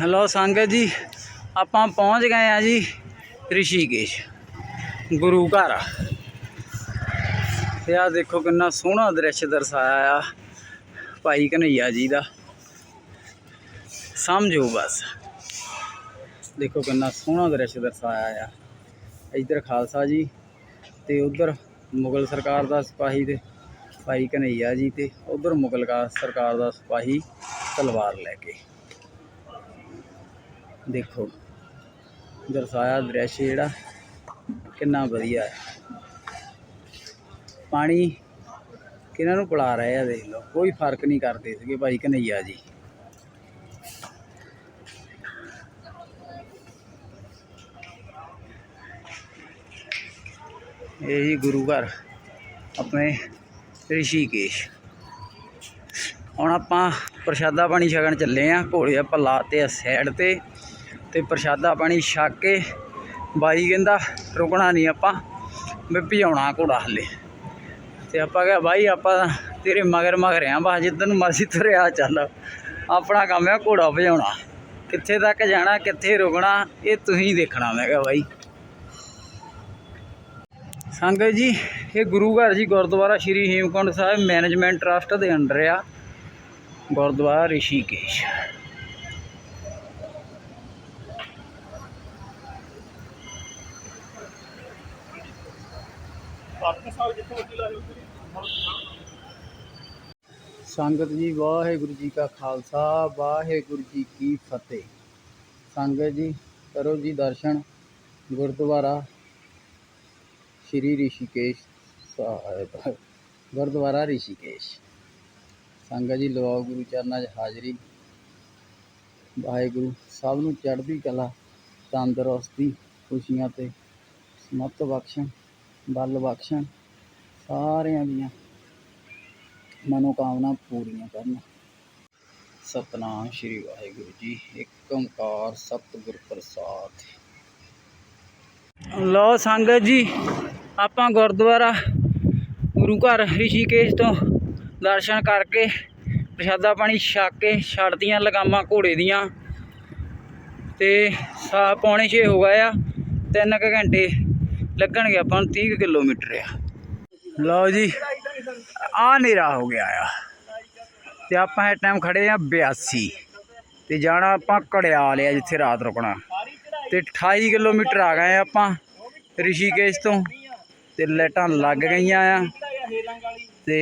ਹੈਲੋ ਸੰਗਤ ਜੀ, ਆਪਾਂ ਪਹੁੰਚ ਗਏ ਆ ਜੀ ਰਿਸ਼ੀਕੇਸ਼, ਗੁਰੂ ਘਰ। ਤੇ ਆ ਦੇਖੋ ਕਿੰਨਾ ਸੋਹਣਾ ਦ੍ਰਿਸ਼ ਦਰਸਾਇਆ ਆ। ਭਾਈ ਕਨਈਆ ਜੀ ਦਾ। ਸਮਝੋ ਬਸ। ਦੇਖੋ ਕਿੰਨਾ ਸੋਹਣਾ ਦ੍ਰਿਸ਼ ਦਰਸਾਇਆ ਆ। ਇੱਧਰ ਖਾਲਸਾ ਜੀ ਤੇ ਉਧਰ ਮੁਗਲ ਸਰਕਾਰ ਦਾ ਸਿਪਾਹੀ ਤੇ ਭਾਈ ਕਨਈਆ ਜੀ ਤੇ ਉਧਰ ਮੁਗਲ ਕਾ- ਸਰਕਾਰ ਦਾ ਸਿਪਾਹੀ ਤਲਵਾਰ ਲੈ ਕੇ। ਦੇਖੋ ਦਰਸਾਇਆ ਦ੍ਰਿਸ਼ ਜਿਹੜਾ ਕਿੰਨਾ ਵਧੀਆ ਹੈ ਪਾਣੀ ਕਿਹਨਾਂ ਨੂੰ ਪਿਲਾ ਰਹੇ ਆ, ਦੇਖ ਲਓ। ਕੋਈ ਫ਼ਰਕ ਨਹੀਂ ਕਰਦੇ ਸੀਗੇ ਭਾਈ ਕਨਈਆ ਜੀ। ਇਹ ਜੀ ਗੁਰੂ ਘਰ, ਆਪਣੇ ਰਿਸ਼ੀਕੇਸ਼। ਹੁਣ ਆਪਾਂ ਪ੍ਰਸ਼ਾਦਾ ਪਾਣੀ ਛਕਣ ਚੱਲੇ ਆ, ਘੋੜੇ ਆਪਾਂ ਲਾਤੇ ਆ ਸਾਈਡ ਤੇ। ਤੇ ਪ੍ਰਸ਼ਾਦਾ ਪਾਣੀ ਛਕ ਕੇ ਬਾਈ ਕਹਿੰਦਾ, ਰੁਕਣਾ ਨਹੀਂ ਆਪਾਂ, ਵੀ ਭਜਾਉਣਾ ਘੋੜਾ ਹਲੇ। ਤੇ ਆਪਾਂ ਕਿਹਾ, ਬਾਈ, ਆਪਾਂ ਤੇਰੇ ਮਗਰ ਮਗਰ ਆ, ਬਸ ਜਿੱਦਨ ਨੂੰ ਮਰਜ਼ੀ ਤੁਰਿਆ ਚੱਲ। ਆਪਣਾ ਕੰਮ ਆ, ਘੋੜਾ ਭਜਾਉਣਾ। ਕਿੱਥੇ ਤੱਕ ਜਾਣਾ, ਕਿੱਥੇ ਰੁਕਣਾ, ਇਹ ਤੁਸੀਂ ਦੇਖਣਾ। ਮੈਂ ਕਿਹਾ, ਬਾਈ। ਸੰਗਤ ਜੀ, ਇਹ ਗੁਰੂ ਘਰ ਜੀ ਗੁਰਦੁਆਰਾ ਸ਼੍ਰੀ ਹੇਮਕੁੰਟ ਸਾਹਿਬ ਮੈਨੇਜਮੈਂਟ ਟਰਸਟ ਦੇ ਅੰਡਰ ਆ। ਗੁਰਦੁਆਰਾ ਰਿਸ਼ੀਕੇਸ਼। ਸੱਤ ਸਾਲ ਜਿੱਥੋਂ ਮਰਜ਼ੀ ਸੰਗਤ ਜੀ, ਵਾਹਿਗੁਰੂ ਜੀ ਕਾ ਖਾਲਸਾ, ਵਾਹਿਗੁਰੂ ਜੀ ਕੀ ਫਤਿਹ। ਸੰਗਤ ਜੀ, ਕਰੋ ਜੀ ਦਰਸ਼ਨ, ਗੁਰਦੁਆਰਾ ਸ਼੍ਰੀ ਰਿਸ਼ੀਕੇਸ਼ ਸਾਹਿਬ, ਗੁਰਦੁਆਰਾ ਰਿਸ਼ੀਕੇਸ਼। ਸੰਗਤ ਜੀ, ਲਵਾਓ ਗੁਰੂ ਚਰਨਾਂ 'ਚ ਹਾਜ਼ਰੀ। ਵਾਹਿਗੁਰੂ, ਸਭ ਨੂੰ ਚੜ੍ਹਦੀ ਕਲਾ, ਤੰਦਰੁਸਤੀ, ਖੁਸ਼ੀਆਂ ਤੇ ਸਮਤ ਬਖਸ਼ਣ। ਬਲ ਬਖਸ਼ਣ ਸਾਰਿਆਂ ਦੀਆਂ ਮਨੋਕਾਮਨਾ ਪੂਰੀਆਂ ਕਰਨ। ਸਤਨਾਮ ਸ਼੍ਰੀ ਵਾਹਿਗੁਰੂ ਜੀ ਏਕ ਓੰਕਾਰ ਸਤਿਗੁਰ ਪ੍ਰਸਾਦ। ਲੋ ਸੰਗਤ ਜੀ, ਆਪਾਂ ਗੁਰਦੁਆਰਾ ਗੁਰੂ ਘਰ ਰਿਸ਼ੀਕੇਸ਼ ਤੋਂ ਦਰਸ਼ਨ ਕਰਕੇ ਪ੍ਰਸ਼ਾਦਾ ਪਾਣੀ ਛਕ ਕੇ ਛੱਡਦੀਆਂ ਲਗਾਮਾਂ ਘੋੜੇ ਦੀਆਂ। ਤੇ ਸਾ ਪੌਣੇ 6 ਹੋ ਗਏ ਆ, ਤਿੰਨ ਕੁ ਘੰਟੇ ਲੱਗਣਗੇ ਆਪਾਂ ਨੂੰ 30 ਕੁ ਕਿਲੋਮੀਟਰ ਆ। ਲਓ ਜੀ ਆ ਹਨੇਰਾ ਹੋ ਗਿਆ ਆ। ਤੇ ਆਪਾਂ ਇਸ ਟਾਈਮ ਖੜੇ ਆ 82 ਤੇ ਜਾਣਾ ਆਪਾਂ ਕੜਿਆਲ ਆ ਜਿੱਥੇ ਰਾਤ ਰੁਕਣਾ। ਸਾਰੀ ਚੜਾਈ ਤੇ 28 ਕਿਲੋਮੀਟਰ ਆ ਗਏ ਆਪਾਂ ਰਿਸ਼ੀਕੇਸ਼ ਤੋਂ। ਤੇ ਲਾਈਟਾਂ ਲੱਗ ਗਈਆਂ ਆ। ਤੇ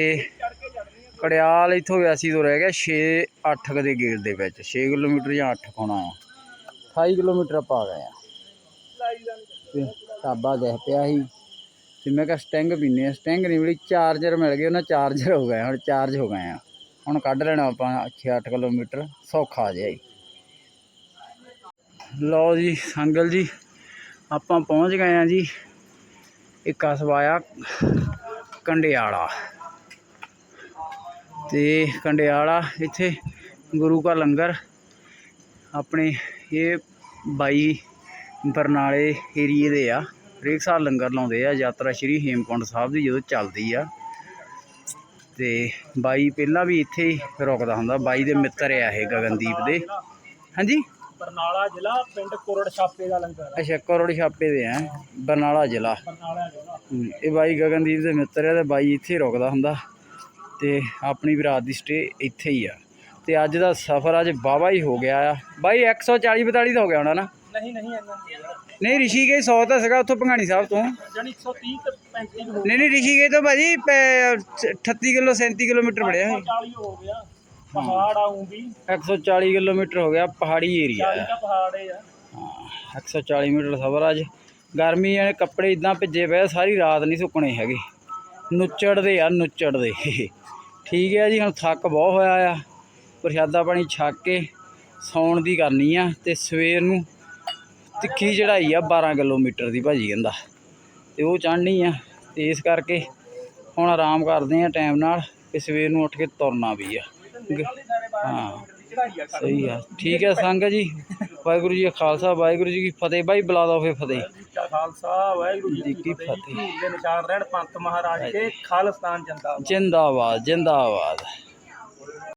ਕੜਿਆਲ ਇਥੋਂ 82 ਤੋਂ ਰਹਿ ਗਿਆ 6 8 ਦੇ ਗੇੜ ਦੇ ਵਿੱਚ। 6 ਕਿਲੋਮੀਟਰ ਜਾਂ 8 ਹੋਣਾ ਆ। 28 ਕਿਲੋਮੀਟਰ ਆਪਾਂ ਆ ਗਏ ਆ। ਤੇ ਢਾਬਾ ਦੇਖ ਪਿਆ ਸੀ। ਤੇ ਮੈਂ ਕਿਹਾ ਸਟਿੰਗ ਪੀਨੇ ਆ। ਸਟਿੰਗ ਨਹੀਂ ਮਿਲੀ ਚਾਰਜਰ ਮਿਲ ਗਏ ਉਹਨਾਂ ਚਾਰਜਰ ਹੋ ਗਏ ਹੁਣ ਚਾਰਜ ਹੋ ਗਏ ਆ। ਹੁਣ ਕੱਢ ਲੈਣਾ ਆਪਾਂ 6-8 ਕਿਲੋਮੀਟਰ, ਸੌਖਾ ਜਿਹਾ ਹੀ। ਲਓ ਜੀ, ਸੰਗਲ ਜੀ, ਆਪਾਂ ਪਹੁੰਚ ਗਏ ਆ ਜੀ ਇਹ ਕਸਬਾ ਆ ਕੰਡਿਆਲਾ। ਤੇ ਕੰਡਿਆਲਾ ਇੱਥੇ ਗੁਰੂ ਕਾ ਲੰਗਰ, ਆਪਣੇ ਇਹ ਬਾਈ ਬਰਨਾਲੇ ਏਰੀਏ ਦੇ ਆ ਹਰੇਕ ਸਾਲ ਲੰਗਰ ਲਾਉਂਦੇ ਆ ਯਾਤਰਾ ਸ਼੍ਰੀ ਹੇਮਕੁੰਟ ਸਾਹਿਬ ਦੀ ਜਦੋਂ ਚੱਲਦੀ ਆ। ਤੇ ਬਾਈ ਪਹਿਲਾਂ ਵੀ ਇੱਥੇ ਹੀ ਰੁਕਦਾ ਹੁੰਦਾ ਬਾਈ ਦੇ ਮਿੱਤਰ ਆ ਇਹ ਗਗਨਦੀਪ ਦੇ। ਹਾਂਜੀ? ਬਰਨਾਲਾ ਜ਼ਿਲ੍ਹਾ ਪਿੰਡ ਕੋਰੜ ਛਾਪੇ ਦਾ ਲੰਗਰ ਅੱਛਾ ਕਰੋੜ ਛਾਪੇ ਦੇ ਆ ਬਰਨਾਲਾ ਜ਼ਿਲ੍ਹਾ। ਬਰਨਾਲਾ ਜ਼ਿਲ੍ਹਾ। ਹਮ, ਇਹ ਬਾਈ ਗਗਨਦੀਪ ਦੇ ਮਿੱਤਰ ਆ ਤੇ ਬਾਈ ਇੱਥੇ ਹੀ ਰੁਕਦਾ ਹੁੰਦਾ। ਤੇ ਆਪਣੀ ਵੀ ਰਾਤ ਦੀ ਸਟੇ ਇੱਥੇ ਹੀ ਆ। ਤੇ ਅੱਜ ਦਾ ਸਫ਼ਰ ਅੱਜ ਬਾਵਾ ਹੀ ਹੋ ਗਿਆ ਆ। ਬਾਈ 140 42 ਦਾ ਹੋ ਗਿਆ ਹੋਣਾ ਨਾ। ਨਹੀਂ ਨਹੀਂ ਇੰਨਾ ਨਹੀਂ ਹੈਗਾ। ਨਹੀਂ ਰਿਸ਼ੀਕੇਸ਼ 100 ਤਾਂ ਸੀਗਾ ਉੱਥੋਂ ਭੰਗਾਣੀ ਸਾਹਿਬ ਤੋਂ। ਜਾਣੀ 130 ਤੇ 35 ਹੋ ਨਹੀਂ ਨਹੀਂ ਰਿਸ਼ੀਕੇਸ਼ ਤੋਂ ਭਾਜੀ ਪ- 38 ਕਿਲੋ 37 ਕਿਲੋਮੀਟਰ ਬੜਿਆ ਹੈ 40 ਹੋ ਗਿਆ। ਪਹਾੜ ਆਉਂ ਵੀ। 140 ਕਿਲੋਮੀਟਰ ਹੋ ਗਿਆ ਪਹਾੜੀ ਏਰੀਆ 40 ਦਾ ਪਹਾੜ ਹੈ ਹਾਂ 140 ਮੀਟਰ ਸਫ਼ਰ ਅੱਜ। ਗਰਮੀ ਵਾਲੇ ਕੱਪੜੇ ਇਦਾਂ ਭਿੱਜੇ ਪਏ ਆ, ਸਾਰੀ ਰਾਤ ਨਹੀਂ ਸੁੱਕਣੇ ਹੈਗੇ। ਨੁੱਚੜਦੇ ਆ ਨੁੱਚੜਦੇ। ਠੀਕ ਹੈ ਜੀ ਹੁਣ ਥੱਕ ਬਹੁਤ ਹੋਇਆ ਆ। ਪ੍ਰਸ਼ਾਦਾ ਪਾਣੀ ਛੱਕ ਕੇ ਸੌਣ ਦੀ ਕਰਨੀ ਆ ਤੇ ਸਵੇਰ ਨੂੰ ਤਿੱਖੀ ਚੜਾਈ ਆ 12 ਕਿਲੋਮੀਟਰ ਦੀ ਭਾਜੀ ਕਹਿੰਦਾ। ਤੇ ਉਹ ਚੜ੍ਹਨੀ ਆ ਤੇ ਇਸ ਕਰਕੇ ਹੁਣ ਆਰਾਮ ਕਰਦੇ ਆ ਟਾਈਮ ਨਾਲ ਤੇ ਸਵੇਰ ਨੂੰ ਉੱਠ ਕੇ ਤੁਰਨਾ ਵੀ ਆ। ਹਾਂ ਸਹੀ ਆ। ਠੀਕ ਹੈ ਸੰਗਤ ਜੀ। ਵਾਹਿਗੁਰੂ ਜੀ ਖਾਲਸਾ ਵਾਹਿਗੁਰੂ ਜੀ ਕੀ ਫਤਿਹ। ਬਾਈ ਬੁਲਾ ਦੋ ਫੇ ਫਤਿਹ। ਖਾਲਸਾ ਵਾਹਿਗੁਰੂ ਜੀ ਕੀ ਫਤਿਹ। ਫਤਿਹ। ਦੇ ਨਿਸ਼ਾਨ ਰਹਿਣ ਪੰਤ ਮਹਾਰਾਜ ਕੇ ਖਾਲਸਤਾਨ ਜੰਦਾ ਜਿੰਦਾਬਾਦ ਜਿੰਦਾਬਾਦ।